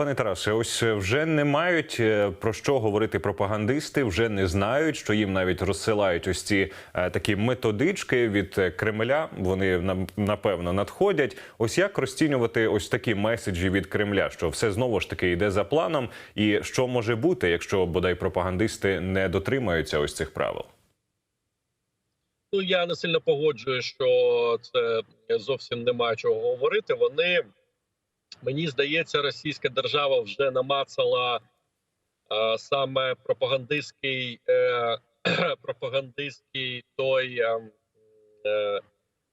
Пане Тарасе, ось е, вже не мають е, про що говорити пропагандисти, вже не знають, що їм навіть розсилають ось ці е, такі методички від Кремля. Вони напевно надходять. Ось як розцінювати ось такі меседжі від Кремля, що все знову ж таки йде за планом, і що може бути, якщо бодай пропагандисти не дотримаються ось цих правил. Ну я не сильно погоджую, що це зовсім нема чого говорити. Вони мені здається, російська держава вже намацала е, саме пропагандистський е, пропагандистський той е, е,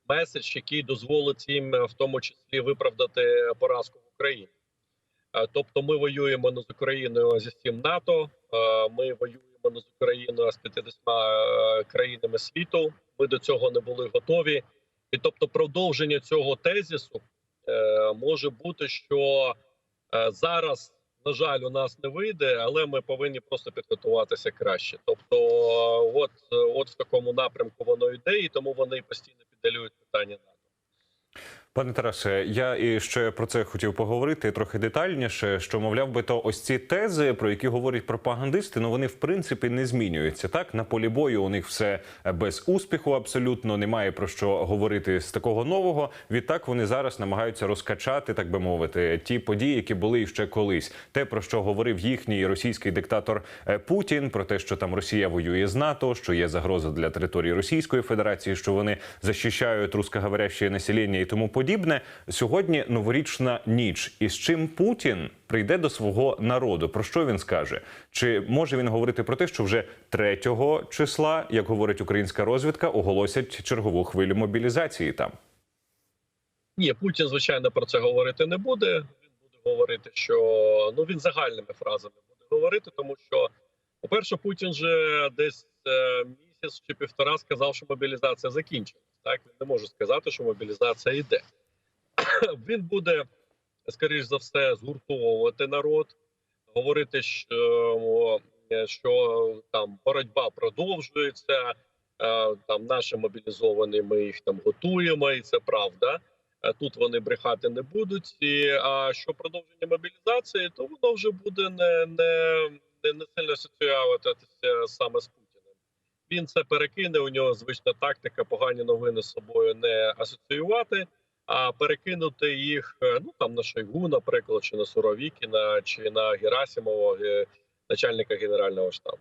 меседж, який дозволить їм е, в тому числі виправдати поразку в Україні. Е, Тобто, ми воюємо не з Україною зі всім НАТО. Ми воюємо не з Україною з 50 е, країнами світу. Ми до цього не були готові. І тобто, продовження цього тезису може бути, що е, зараз, на жаль, у нас не вийде, але ми повинні просто підготуватися краще. Тобто, е, от, е, от в такому напрямку воно йде, і тому вони постійно піддалюють питання. Пане Тарасе, я і ще про це хотів поговорити трохи детальніше. Що мовляв би, то ось ці тези, про які говорять пропагандисти, ну вони в принципі не змінюються. Так на полі бою у них все без успіху, абсолютно немає про що говорити з такого нового. Відтак вони зараз намагаються розкачати, так би мовити, ті події, які були ще колись. Те про що говорив їхній російський диктатор е, Путін, про те, що там Росія воює з НАТО, що є загроза для території Російської Федерації, що вони захищають русскоговоряще населення і тому подібне. Сьогодні новорічна ніч. І з чим Путін прийде до свого народу? Про що він скаже? Чи може він говорити про те, що вже 3 числа, як говорить українська розвідка, оголосять чергову хвилю мобілізації там? Ні, Путін, звичайно, про це говорити не буде. Він буде говорити, що ну він загальними фразами буде говорити, тому що, по-перше, Путін вже десь е, місяць чи півтора сказав, що мобілізація закінчилась. Так він не може сказати, що мобілізація йде. він буде, скоріш за все, згуртовувати народ, говорити, що, е, що там боротьба продовжується. е, Там наші мобілізовані, ми їх там готуємо, і це правда. Е, Тут вони брехати не будуть. І, а що продовження мобілізації, то воно вже буде не, не, не, сильно асоціюватися саме з Путіним. Він це перекине. У нього звична тактика погані новини з собою не асоціювати, а перекинути їх е, ну там на Шойгу, наприклад, чи на Суровікіна, чи на Герасимова, е, начальника генерального штабу.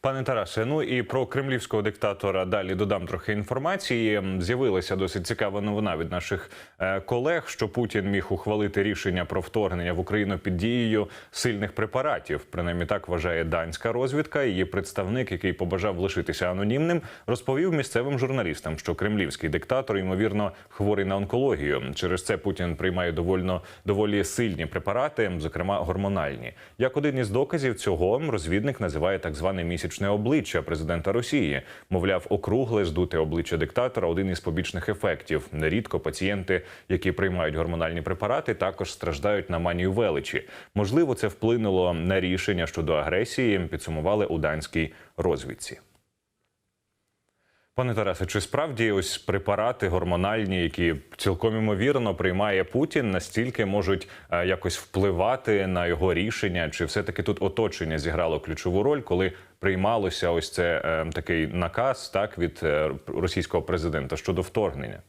Пане Тарасе, ну і про кремлівського диктатора далі додам трохи інформації. З'явилася досить цікава новина від наших е, колег, що Путін міг ухвалити рішення про вторгнення в Україну під дією сильних препаратів. Принаймні так вважає данська розвідка. Її представник, який побажав лишитися анонімним, розповів місцевим журналістам, що кремлівський диктатор ймовірно хворий на онкологію. Через це Путін приймає довольно доволі сильні препарати, зокрема гормональні. Як один із доказів цього розвідник називає так зване місячне обличчя президента Росії. Мовляв, округле здуте обличчя диктатора один із побічних ефектів. Нерідко пацієнти, які приймають гормональні препарати, також страждають на манію величі. Можливо, це вплинуло на рішення щодо агресії. Підсумували у данській розвідці. Пане Тарасе, чи справді ось препарати гормональні, які цілком імовірно приймає Путін, настільки можуть е, якось впливати на його рішення? Чи все таки тут оточення зіграло ключову роль, коли приймалося ось це е, такий наказ так від е, російського президента щодо вторгнення?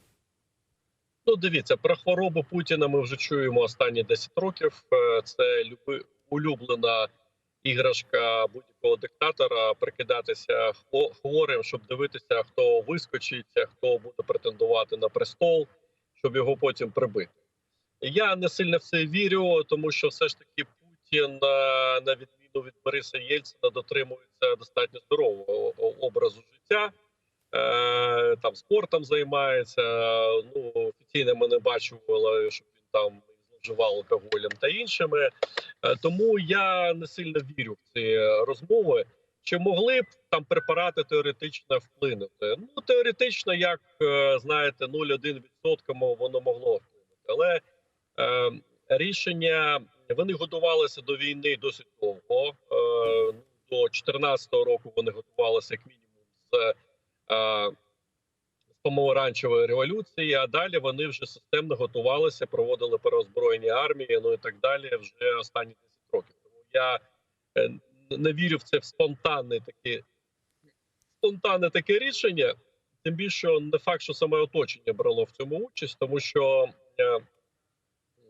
Ну, дивіться, про хворобу Путіна ми вже чуємо останні 10 років. Е, Це люби, улюблена іграшка будь-якого диктатора прикидатися хворим, щоб дивитися, хто вискочить, хто буде претендувати на престол, щоб його потім прибити. Я не сильно в це вірю, тому що все ж таки Путін, е, на відміну від Бориса Єльцина, дотримується достатньо здорового образу життя. Е, там спортом займається. Ну офіційно ми не бачили, щоб він там зловживав алкоголем та іншими. Е, тому я не сильно вірю в ці розмови. Чи могли б там препарати теоретично вплинути? Ну теоретично, як е, знаєте, 0,1% воно могло вплинути, але е, рішення вони готувалися до війни досить довго. Е, до 2014 року вони готувалися як мінімум з е, помаранчевої революції. А далі вони вже системно готувалися, проводили переозброєння армії, ну і так далі. Вже останні 10 років. Тому я е, не вірю в це в спонтанне таке спонтанне таке рішення. Тим більше не факт, що саме оточення брало в цьому участь, тому що е,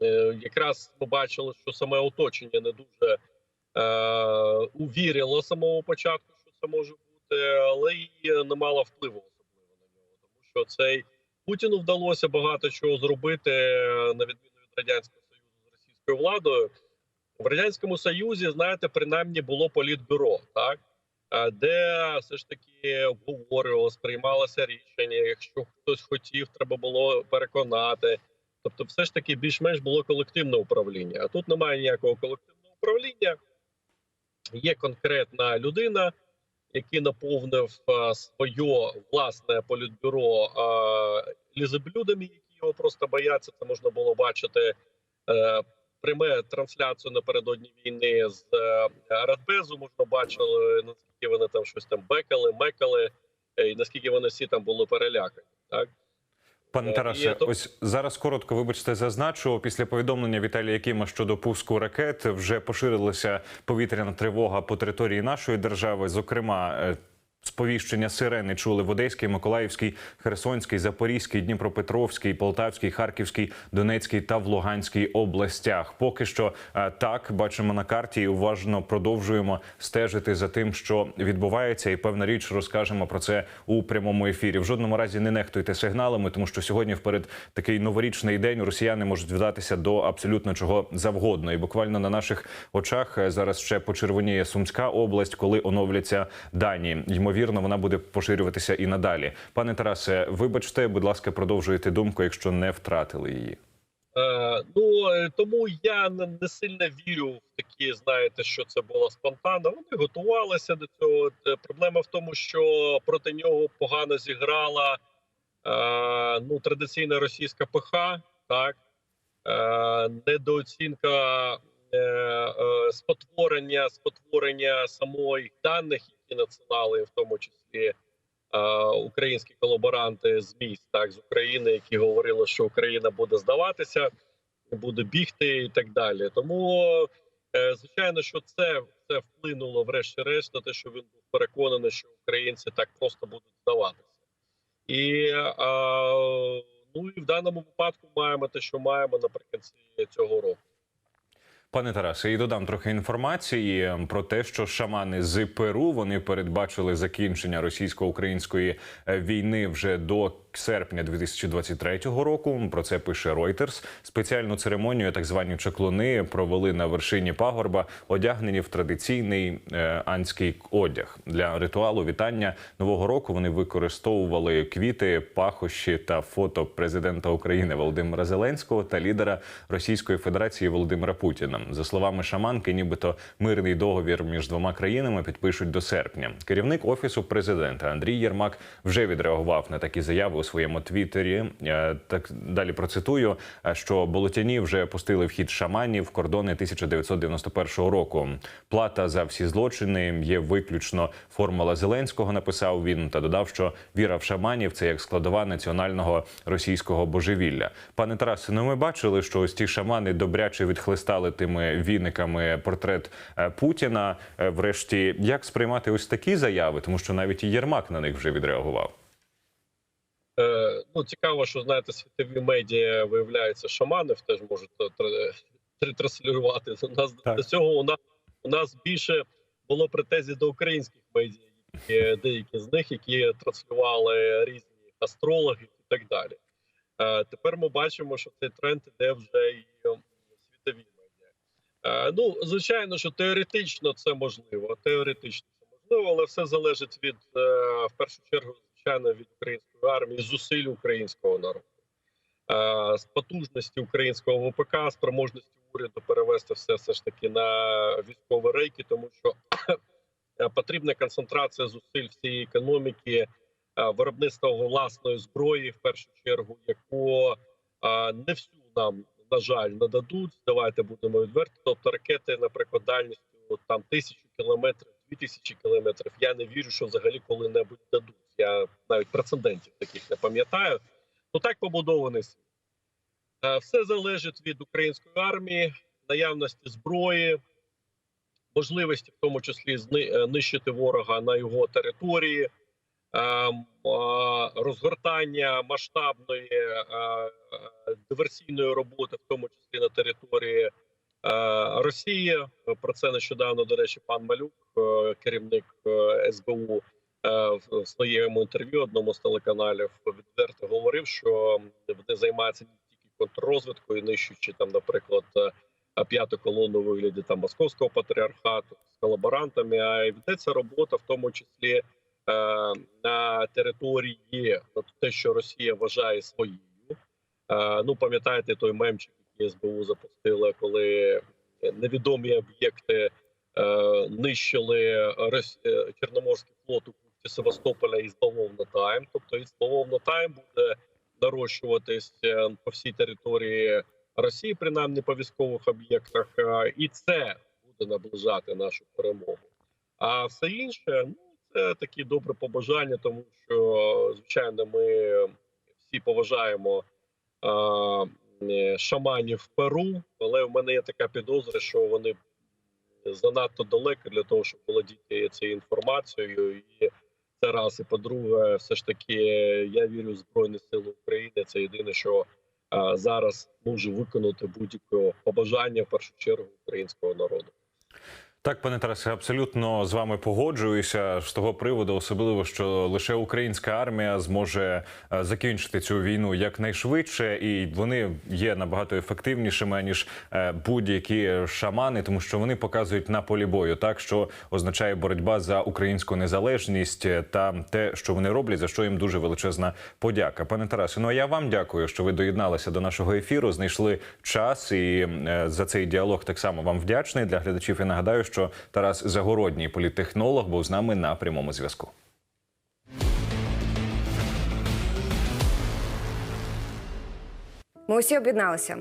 е, якраз ми що саме оточення не дуже е, увірило самого початку, що це може бути, але і не мало впливу особливо на нього, тому що цей Путіну вдалося багато чого зробити е, на відміну від радянського союзу з російською владою. В радянському союзі, знаєте, принаймні було політбюро, так е, де все ж таки обговорювалося, приймалося рішення. Якщо хтось хотів, треба було переконати. Тобто, все ж таки більш-менш було колективне управління. А тут немає ніякого колективного управління. Є конкретна людина, який наповнив е, своє власне політбюро лізеблюдами, які його просто бояться. Це можна було бачити. Е, Пряме трансляцію напередодні війни з е, Радбезу. Можна бачили, наскільки вони там щось там бекали, мекали, е, і наскільки вони всі там були перелякані. Так Пане Е, Тарасе, ось зараз коротко, вибачте, зазначу. Після повідомлення Віталія Кіма щодо пуску ракет вже поширилася повітряна тривога по території нашої держави. Зокрема, е, сповіщення сирени чули в Одеській, Миколаївській, Херсонській, Запорізькій, Дніпропетровській, Полтавській, Харківській, Донецькій та в Луганській областях. Поки що е, так бачимо на карті і уважно продовжуємо стежити за тим, що відбувається, і певна річ розкажемо про це у прямому ефірі. В жодному разі не нехтуйте сигналами, тому що сьогодні, вперед такий новорічний день, росіяни можуть вдатися до абсолютно чого завгодно. І буквально на наших очах е, зараз ще почервоніє Сумська область, коли оновляться дані. Ймовірно, вона буде поширюватися і надалі. Пане Тарасе, вибачте, будь ласка, продовжуйте думку, якщо не втратили її. Е, ну е, тому я не, сильно вірю в такі, знаєте, що це було спонтанно. Вони готувалися до цього. Е, Проблема в тому, що проти нього погано зіграла е, ну традиційна російська ПХ, так е, недооцінка спотворення, спотворення самої даних, які надсилали, в тому числі. е, Українські колаборанти з міст, так з України, які говорили, що Україна буде здаватися, буде бігти і так далі. Тому е, звичайно, що це, це вплинуло врешті-решт на те, що він був переконаний, що українці так просто будуть здаватися. І е, ну і в даному випадку маємо те, що маємо наприкінці цього року. Пане Тарасе, і додам трохи інформації про те, що шамани з Перу вони передбачили закінчення російсько-української е, війни вже до серпня 2023 року. Про це пише Reuters. Спеціальну церемонію, так звані чаклуни, провели на вершині пагорба, одягнені в традиційний е, анський одяг для ритуалу вітання нового року. Вони використовували квіти, пахощі та фото президента України Володимира Зеленського та лідера Російської Федерації Володимира Путіна. За словами шаманки, нібито мирний договір між двома країнами підпишуть до серпня. Керівник офісу президента Андрій Єрмак вже відреагував на такі заяви у своєму твіттері. Е, Так далі процитую, е, що болотяні вже пустили в хід шаманів кордони 1991 року. Плата за всі злочини є виключно формула Зеленського. Написав він та додав, що віра в шаманів це як складова національного російського божевілля. Пане Тарасе, ну ми бачили, що ось ті шамани добряче відхлистали тими віниками портрет е, Путіна. Врешті, як сприймати ось такі заяви, тому що навіть і Єрмак на них вже відреагував. Е, ну цікаво, що знаєте, світові медіа виявляється, шаманів теж можуть е, тр- тр- транслювати. У нас Так. до цього у нас у нас більше було претензій до українських медіа, які, деякі з них, які транслювали різні астрологи і так далі. Е, тепер ми бачимо, що цей тренд іде вже і світові медіа. Ну, звичайно, що теоретично це можливо. Теоретично це можливо, але все залежить від в першу чергу, звичайно, від української армії, зусиль українського народу, е, з потужності українського ВПК, спроможності уряду перевести все все ж таки на військові рейки, тому що е, потрібна концентрація зусиль всієї економіки, е, виробництва власної зброї, в першу чергу, яку не всю нам на жаль нададуть. Давайте будемо відверті. Тобто ракети, наприклад, дальністю там тисячу кілометрів, 2000 кілометрів. Я не вірю, що взагалі коли-небудь дадуть. Я навіть прецедентів таких не пам'ятаю. Ну так побудований світ. Е, Все залежить від української армії, наявності зброї, можливості, в тому числі зни- е, ворога на його території, ем, розгортання масштабної е, диверсійної роботи, в тому числі на території Росії. Про це нещодавно, до речі, пан Малюк, е, керівник е, СБУ, е, в своєму інтерв'ю одному з телеканалів відверто говорив, що вони займаються не тільки контррозвідкою, нищуючи там, наприклад, е, п'яту колону вигляді там московського патріархату з колаборантами. А й ведеться робота, в тому числі е, на території на те, що Росія вважає своєю. Е, ну пам'ятаєте той мемчик, який СБУ запустила, коли невідомі об'єкти е, нищили Рос... е, Чорноморський флот у бухті Севастополя із Бавовна Тайм. Тобто із Бавовна Тайм буде нарощуватись е, по всій території Росії, принаймні по військових об'єктах, е, і це буде наближати нашу перемогу. А все інше, ну це такі добре побажання, тому що звичайно ми всі поважаємо е, шаманів Перу, але в мене є така підозра, що вони занадто далеко для того, щоб володіти цією інформацією. І це раз. І по-друге, все ж таки, я вірю в Збройні Сили України. Це єдине, що зараз може виконати будь-яке побажання в першу чергу українського народу. Так, пане Тарасе, абсолютно з вами погоджуюся з того приводу, особливо що лише українська армія зможе е, закінчити цю війну якнайшвидше, і вони є набагато ефективнішими ніж е, будь-які шамани, тому що вони показують на полі бою, так що означає боротьба за українську незалежність е, та те, що вони роблять, за що їм дуже величезна подяка. Пане Тарасе, ну а я вам дякую, що ви доєдналися до нашого ефіру, знайшли час і за цей діалог так само вам вдячний для глядачів. І нагадаю, що Тарас Загородній політтехнолог був з нами на прямому зв'язку. Ми усі об'єдналися.